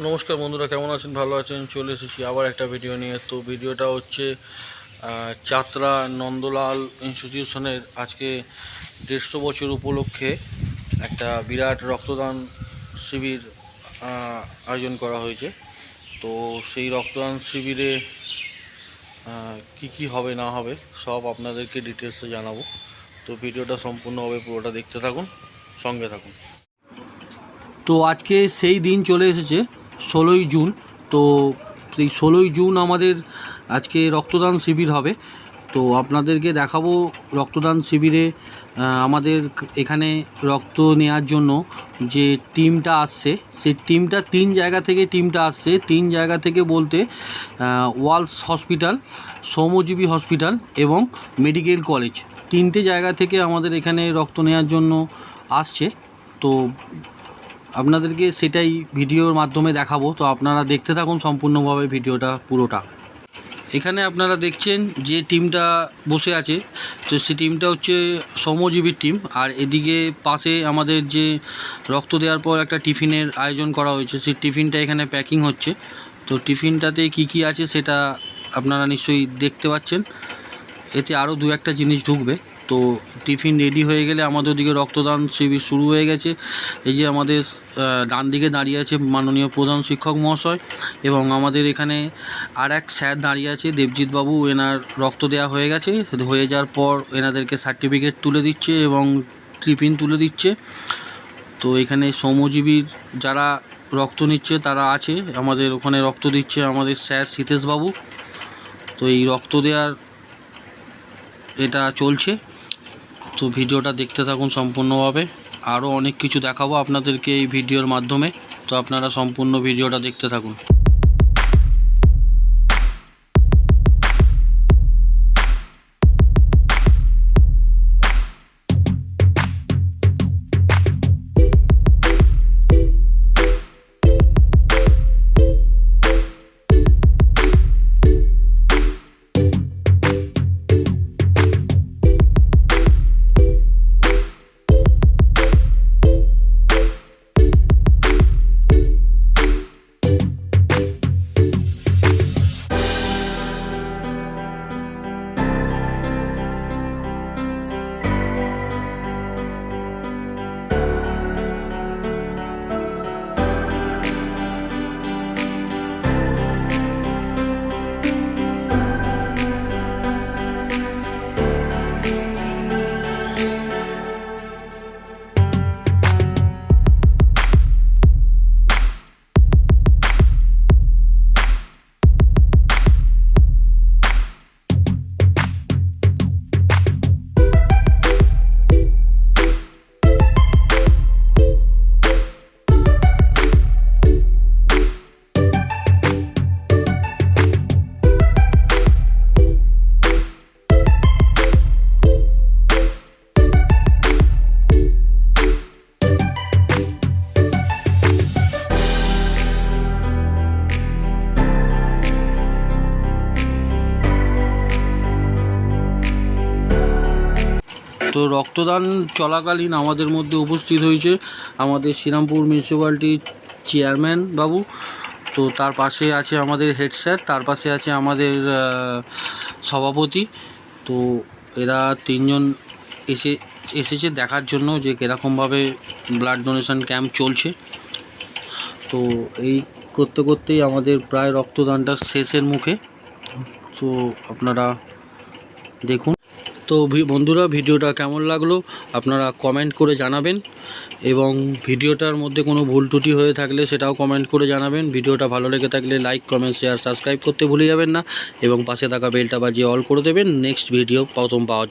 নমস্কার বন্ধুরা, কেমন আছেন? ভালো আছেন? চলে এসেছি আবার একটা ভিডিও নিয়ে। তো ভিডিওটা হচ্ছে চাতরা নন্দলাল ইনস্টিটিউশনের আজকে দেড়শো বছর উপলক্ষে একটা বিরাট রক্তদান শিবির আয়োজন করা হয়েছে। তো সেই রক্তদান শিবিরে কি কি হবে, না হবে, সব আপনাদেরকে ডিটেলসে জানাব। তো ভিডিওটা সম্পূর্ণভাবে পুরোটা দেখতে থাকুন, সঙ্গে থাকুন। তো আজকে সেই দিন চলে এসেছে। ষোলোই জুন, তো এই ষোলোই জুন আমাদের আজকে রক্তদান শিবির হবে। তো আপনাদেরকে দেখাবো রক্তদান শিবিরে আমাদের এখানে রক্ত নেওয়ার জন্য যে টিমটা আসছে সেই টিমটা তিন জায়গা থেকে টিমটা আসছে। তিন জায়গা থেকে বলতে ওয়ালস হসপিটাল সৌমজীবী হসপিটাল এবং মেডিকেল কলেজ। তিনটে জায়গা থেকে আমাদের এখানে রক্ত নেওয়ার জন্য আসছে। তো আপনাদেরকে সেটাই ভিডিওর মাধ্যমে দেখাবো। তো আপনারা দেখতে থাকুন সম্পূর্ণভাবে ভিডিওটা, পুরোটা। এখানে আপনারা দেখছেন যে টিমটা বসে আছে। তো সে টিমটা হচ্ছে শ্রমজীবীর টিম। আর এদিকে পাশে আমাদের যে রক্ত দেওয়ার পর একটা টিফিনের আয়োজন করা হয়েছে, সেই টিফিনটা এখানে প্যাকিং হচ্ছে। তো টিফিনটাতে কি কি আছে সেটা আপনারা নিশ্চয়ই দেখতে পাচ্ছেন। এতে আরও দু একটা জিনিস ঢুকবে। তো টিফিন রেডি হয়ে গেলে আমাদের ওদিকে রক্তদান শিবির শুরু হয়ে গেছে। এই যে আমাদের ডান দিকে দাঁড়িয়ে আছে মাননীয় প্রধান শিক্ষক মহাশয় এবং আমাদের এখানে আর এক স্যার দাঁড়িয়ে আছে, দেবজিৎ বাবু। এনার রক্ত দেওয়া হয়ে গেছে। হয়ে যাওয়ার পর এনাদেরকে সার্টিফিকেট তুলে দিচ্ছে এবং টিফিন তুলে দিচ্ছে। তো এখানে শ্রমজীবীর যারা রক্ত নিচ্ছে তারা আছে। আমাদের ওখানে রক্ত দিচ্ছে আমাদের স্যার সীতেশবাবু তো এই রক্ত দেওয়ার এটা চলছে। তো ভিডিওটা দেখতে থাকুন সম্পূর্ণভাবে। আরও অনেক কিছু দেখাবো আপনাদেরকে এই ভিডিওর মাধ্যমে। তো আপনারা সম্পূর্ণ ভিডিওটা দেখতে থাকুন। তো রক্তদান চলাকালীন আমাদের মধ্যে উপস্থিত হয়েছে আমাদের শ্রীরামপুর মিউনিসিপ্যালিটির চেয়ারম্যান বাবু। তো তার পাশে আছে আমাদের হেড স্যার, তার পাশে আছে আমাদের সভাপতি। তো এরা তিনজন এসে, এসেছে দেখার জন্য যে কীরকমভাবে ব্লাড ডোনেশন ক্যাম্প চলছে। তো এই করতে করতেই আমাদের প্রায় রক্তদানটা শেষের মুখে। তো আপনারা দেখুন। তো বন্ধুরা, ভিডিওটা কেমন লাগল আপনারা কমেন্ট করে জানাবেন এবং ভিডিওটার মধ্যে কোনো ভুল ত্রুটি হয়ে থাকলে সেটাও কমেন্ট করে জানাবেন ভিডিওটা ভালো লেগে থাকলে লাইক কমেন্ট শেয়ার সাবস্ক্রাইব করতে ভুলে যাবেন না এবং পাশে থাকা বেলটা বাজিয়ে অল করে দেবেন নেক্সট ভিডিও প্রথম পাওয়ার।